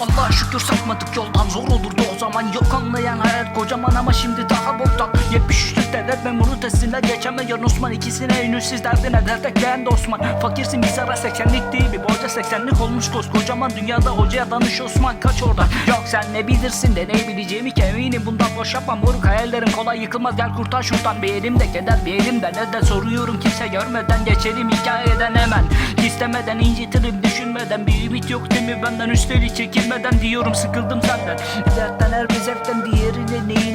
Allah şükür sapmadık yoldan. Zor olurdu o zaman. Yok anlayan hayat kocaman ama şimdi daha boktan 73'lük devlet memuru testine geçemeyen Osman ikisine henüz derdine dert ekleyen de Osman. Fakirsin biz ara 80'lik değil bir boyca 80'lik olmuş koskocaman dünyada hocaya danış Osman kaç oradan Yok sen ne bilirsin de ne bileceğimi ki eminim. Bundan boş yapma moruk. Hayallerin kolay yıkılmaz. Gel kurtar şuradan bir elimde keder bir elimde ne de soruyorum kimse görmeden geçelim hikayeden hemen. İstemeden incitirim düşünmeden bir ümit yok değil mi? Benden üstelik çekilmeden diyorum sıkıldım senden. Dertten her bir zevkten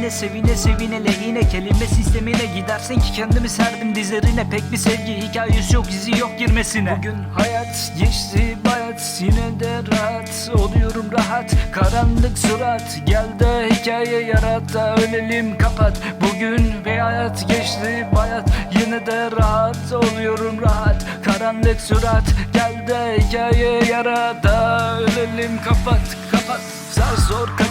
neyine sevine sevine lehine kelime sistemine gidersin ki kendimi serdim dizlerine. Pek bir sevgi hikayesi yok izi yok girmesine. Bugün hayat geçti bayat yine de rahat. Oluyorum rahat karanlık surat. Gel de hikaye yarat da ölelim kapat. Bugün bir hayat geçti bayat yine de rahat. Oluyorum rahat karanlık surat. Gel de hikaye yarat da ölelim kapat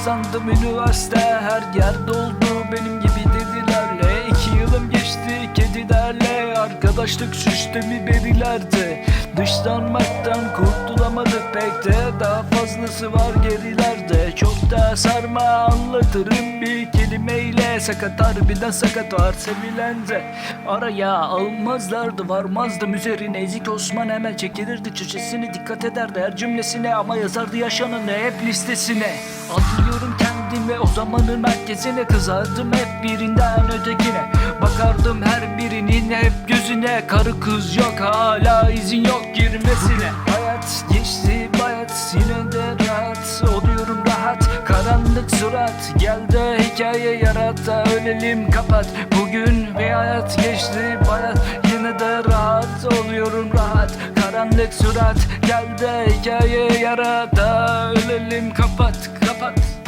kazandım üniversite her yerde oldu benim gibi dedilerle iki yılım geçti. Kedilerle arkadaşlık sistemi verilerde Dışlanmaktan kurtulamadık pek de daha fazlası var gerilerde. Çok daha sarma anlatırım bir kelimeyle. Sakat harbiden sakat var sevilence Araya almazlardı varmazdım üzerine. Ezik Osman hemen çekilirdi köşesini Dikkat ederdi. Her cümlesine ama yazardı yaşananı hep listesine Kendimi o zamanın merkezine Kızardım hep birinden ötekine. Bakardım her birinin hep gözüne Karı kız yok hala izin yok girmesine. Hayat geçti bayat yine de rahat Oluyorum rahat. Karanlık surat Gel de hikaye yarat da ölelim kapat. Bugün bir hayat geçti bayat Yine de rahat oluyorum rahat. Karanlık surat Gel de hikaye yarat da ölelim kapat kapat